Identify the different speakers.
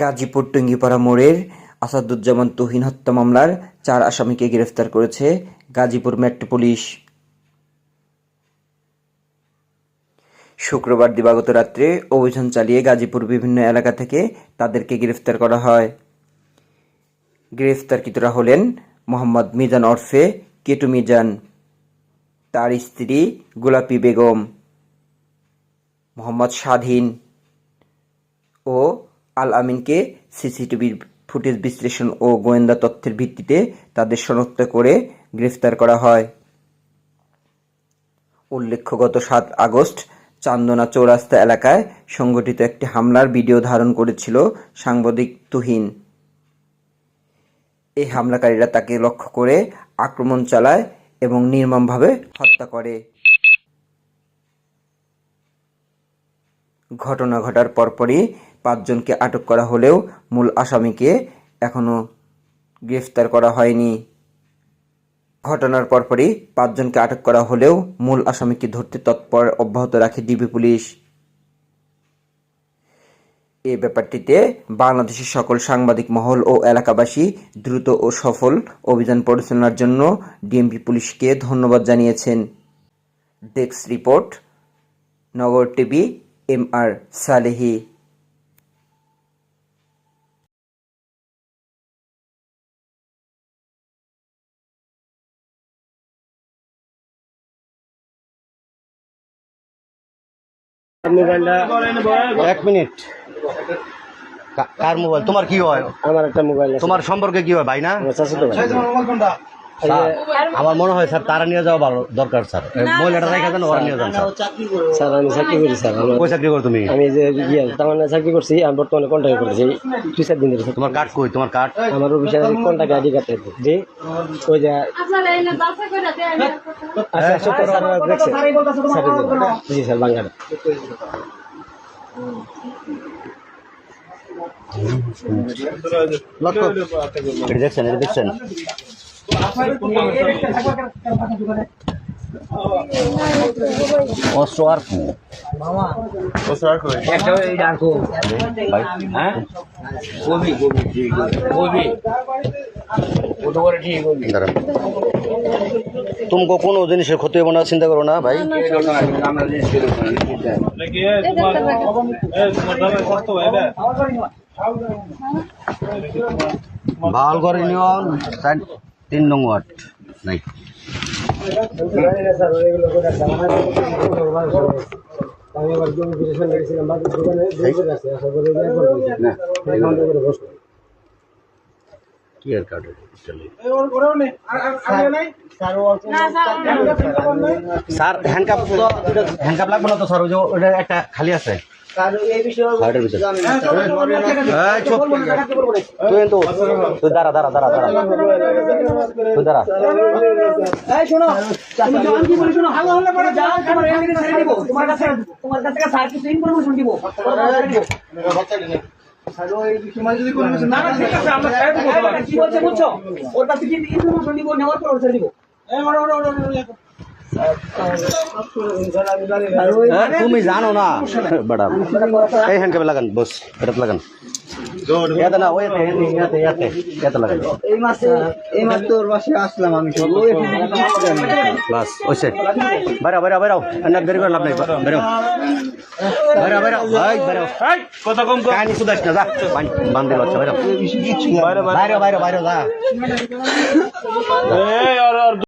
Speaker 1: গাজীপুর টুঙ্গিপাড়া মোড়ের আসাদুজ্জামান তুহিন হত্যা মামলার চার আসামিকে গ্রেফতার করেছে গাজীপুর মেট্রো পুলিশ। শুক্রবার দিবাগত রাত্রে অভিযান চালিয়ে গাজীপুর বিভিন্ন এলাকা থেকে তাদেরকে গ্রেফতার করা হয়। গ্রেফতারকৃতরা হলেন মোহাম্মদ মিজান ওরফে কেটু মিজান, তার স্ত্রী গোলাপি বেগম, মোহাম্মদ স্বাধীন ও আল আমিনকে সিসিটিভির ফুটেজ বিশ্লেষণ ও গোয়েন্দা তথ্যের ভিত্তিতে তাদের শনাক্ত করে গ্রেফতার করা হয়। উল্লেখ্য, গত সাত আগস্ট চান্দনা চৌরাস্তা এলাকায় সংগঠিত একটি হামলার ভিডিও ধারণ করেছিল সাংবাদিক তুহিন। এই হামলাকারীরা তাকে লক্ষ্য করে আক্রমণ চালায় এবং নির্মমভাবে হত্যা করে। ঘটনা ঘটার পরপরই পাঁচজনকে আটক করা হলেও মূল আসামিকে এখনও গ্রেফতার করা হয়নি। ঘটনার পরপরই পাঁচজনকে আটক করা হলেও মূল আসামিকে ধরতে তৎপর অব্যাহত রাখে ডিবি পুলিশ। এ ব্যাপারটিতে বাংলাদেশের সকল সাংবাদিক মহল ও এলাকাবাসী দ্রুত ও সফল অভিযান পরিচালনার জন্য ডিএমপি পুলিশকে ধন্যবাদ জানিয়েছেন। Desk report, Nagar TV, M R Salehi.
Speaker 2: এক মিনিট। কার মোবাইল? তোমার কি হয়?
Speaker 3: আমার একটা মোবাইল
Speaker 2: তোমার সম্পর্কে কি হয় ভাই না?
Speaker 3: আমার
Speaker 2: স্যার, মনে হয় স্যার তারা নিয়ে যাওয়া ভালো দরকার স্যার। মহিলাটা রেখে দেন ওরা নিয়ে যান স্যার।
Speaker 3: স্যার। আমি চাকরি করি স্যার।
Speaker 2: কই চাকরি করো তুমি?
Speaker 3: আমি যে ইয়ে তামান্না চাকরি করছি আমি বর্তমানে কন্ট্যাক্ট করছি দুই চার দিন ধরে স্যার।
Speaker 2: তোমার কার্ড কই? তোমার কার্ড
Speaker 3: আমার অফিসে কন্ট্যাক্ট আইডি কার্ড যে ওই যে আচ্ছা সত্তর
Speaker 2: হ্যাঁ? দাঁড়ান। তোমাকে কোনো জিনিসের ক্ষতি হবে না চিন্তা করো না ভাই। ভালো করে নিয়ন সাইড তিন নং ওয়ার্ড। নাই কি আর কার্ড স্যার হ্যান্ডকাপ তো হ্যান্ডকাপ লাগবে না তো স্যার ওই যে ওটা একটা খালি আছে। হার্টের ভিতরে এই চুপ তুই তো তুই দাঁড়া দাঁড়া দাঁড়া দাঁড়া। তুই দাঁড়া। হ্যাঁ, তুমি জানো না। ম্যাডাম এই হ্যান্ডকাপে লাগান বস এটা লাগান। ইয়াতে না ওই ইয়াতে ইয়াতে ইয়াতে লাগান।
Speaker 4: এই মাসে এই মাস তোর বাসে আসলাম আমি
Speaker 2: বাস ওইসে। বাইরাও বাইরাও বাইরাও না বের করে লাভ নাই বেরো বাইরাও বাইরাও ভাই বাইরাও
Speaker 5: কথা কম কর।
Speaker 2: কাহিনী না যা। বান্ধে বাচ্চা বাইরাও বাইরাও বাইরাও বাইরাও যা।
Speaker 5: এই আর আর